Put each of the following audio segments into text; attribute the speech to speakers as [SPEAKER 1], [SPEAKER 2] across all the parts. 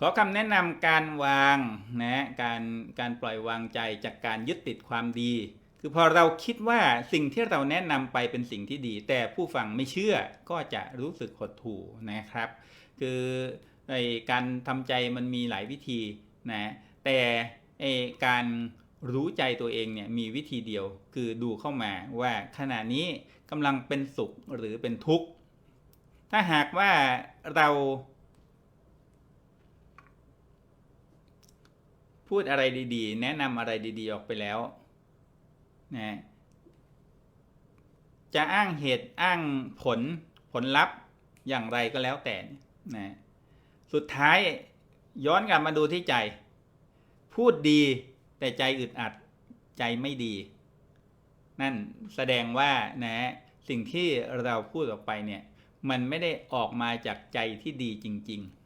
[SPEAKER 1] ขอคำแนะนำการวางนะการการปล่อยวางใจจากการยึดติดความดี คือพอเราคิดว่าสิ่งที่เราแนะนำไปเป็นสิ่งที่ดี แต่ผู้ฟังไม่เชื่อก็จะรู้สึกหดหู่นะครับ คือในการทำใจมันมีหลายวิธีนะแต่การรู้ใจตัวเองเนี่ยมีวิธีเดียวคือดูเข้ามาว่าขณะนี้กำลังเป็นสุขหรือเป็นทุกข์ ถ้าหากว่าเรา พูดอะไรดีๆ แนะนำอะไรดีๆ ออกไปแล้วนะจะอ้างเหตุอ้างผลผลลัพธ์อย่างไรก็แล้วแต่นะสุดท้ายย้อนกลับมาดูที่ใจ พูดดีแต่ใจอึดอัดใจไม่ดี นั่นแสดงว่านะสิ่งที่เราพูดออกไปเนี่ย มันไม่ได้ออกมาจากใจที่ดีจริง ๆ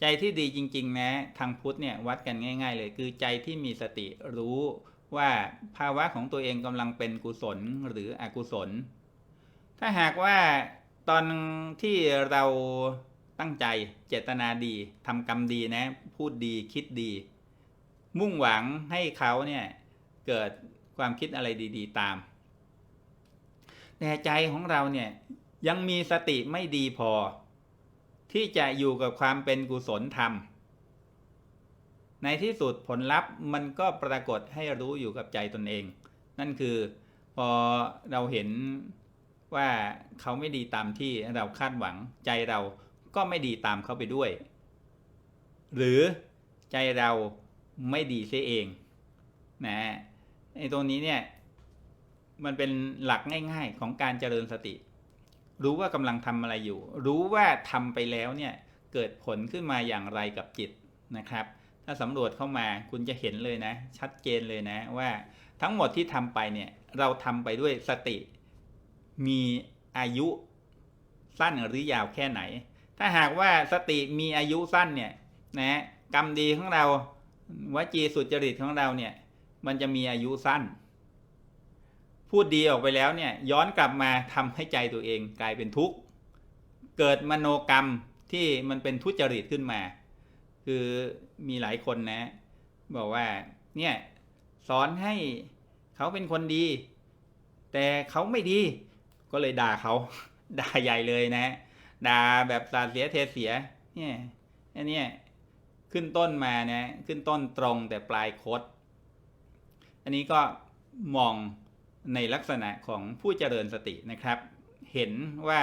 [SPEAKER 1] ใจที่ดีจริง ๆ นะ ทางพุทธเนี่ยวัดกันง่าย ๆ เลย คือใจที่มีสติรู้ว่าภาวะของตัวเองกำลังเป็นกุศลหรืออกุศล ถ้าหากว่าตอนที่เราตั้งใจเจตนาดีทำกรรมดีนะ พูดดีคิดดี มุ่งหวังให้เขาเนี่ยเกิดความคิดอะไรดีๆ ตาม แต่ใจของเราเนี่ยยังมีสติไม่ดีพอ ที่จะอยู่กับความเป็นกุศลธรรม ในที่สุดผลลัพธ์มันก็ปรากฏให้รู้อยู่กับใจตนเอง นั่นคือพอเราเห็นว่าเขาไม่ดีตามที่เราคาดหวังใจเราก็ไม่ดีตามเขาไปด้วย หรือใจเราไม่ดีเสียเองนะไอ้ตรงนี้เนี่ยมันเป็นหลักง่าย ๆของการเจริญสติ รู้ว่ากำลังทำอะไรอยู่ รู้ว่าทำไปแล้วเนี่ยเกิดผลขึ้นมาอย่างไรกับจิตนะครับ ถ้าสำรวจเข้ามาคุณจะเห็นเลยนะ ชัดเจนเลยนะว่าทั้งหมดที่ทำไปเนี่ยเราทำไปด้วยสติ มีอายุสั้นหรือยาวแค่ไหน ถ้าหากว่าสติมีอายุสั้นเนี่ยนะกรรมดีของเราวจีสุจริตของเราเนี่ยมันจะมีอายุสั้น พูดดีออกไปแล้วเนี่ยย้อนกลับมาทำให้ใจตัวเองกลายเป็นทุกข์ เกิดมโนกรรมที่มันเป็นทุจริตขึ้นมา คือมีหลายคนนะ บอกว่าเนี่ยสอนให้เขาเป็นคนดี แต่เขาไม่ดี ก็เลยด่าเขาด่าใหญ่เลยนะด่าแบบสาเสียเทเสียเนี่ยอันนี้ขึ้นต้นมานะขึ้นต้นตรงแต่ปลายคด อันนี้ก็มอง ในลักษณะของผู้เจริญสตินะครับ เห็นว่า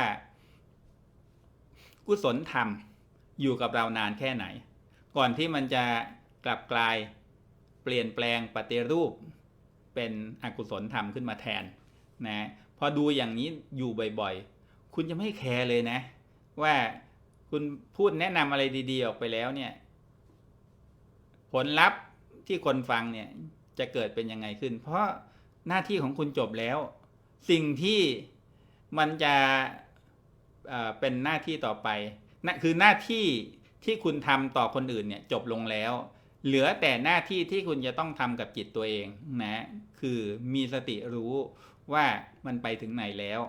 [SPEAKER 1] กุศลธรรมอยู่กับเรานานแค่ไหน ก่อนที่มันจะกลับกลายเปลี่ยนแปลงปฏิรูป เป็นอกุศลธรรมขึ้นมาแทนนะพอดูอย่างนี้อยู่บ่อยๆ คุณจะไม่แคร์เลยนะ ว่าคุณพูดแนะนำอะไรดีๆ ออกไปแล้วเนี่ย ผลลัพธ์ที่คนฟังเนี่ยจะเกิดเป็นยังไงขึ้น เพราะ หน้าที่ของคุณจบแล้ว สิ่งที่มันจะเเป็นหน้าที่ต่อไปนั่นคือหน้าที่ที่คุณทำต่อคนอื่นเนี่ยจบลงแล้ว เหลือแต่หน้าที่ที่คุณจะต้องทำกับจิตตัวเองนะคือมีสติรู้ว่ามันไปถึงไหนแล้ว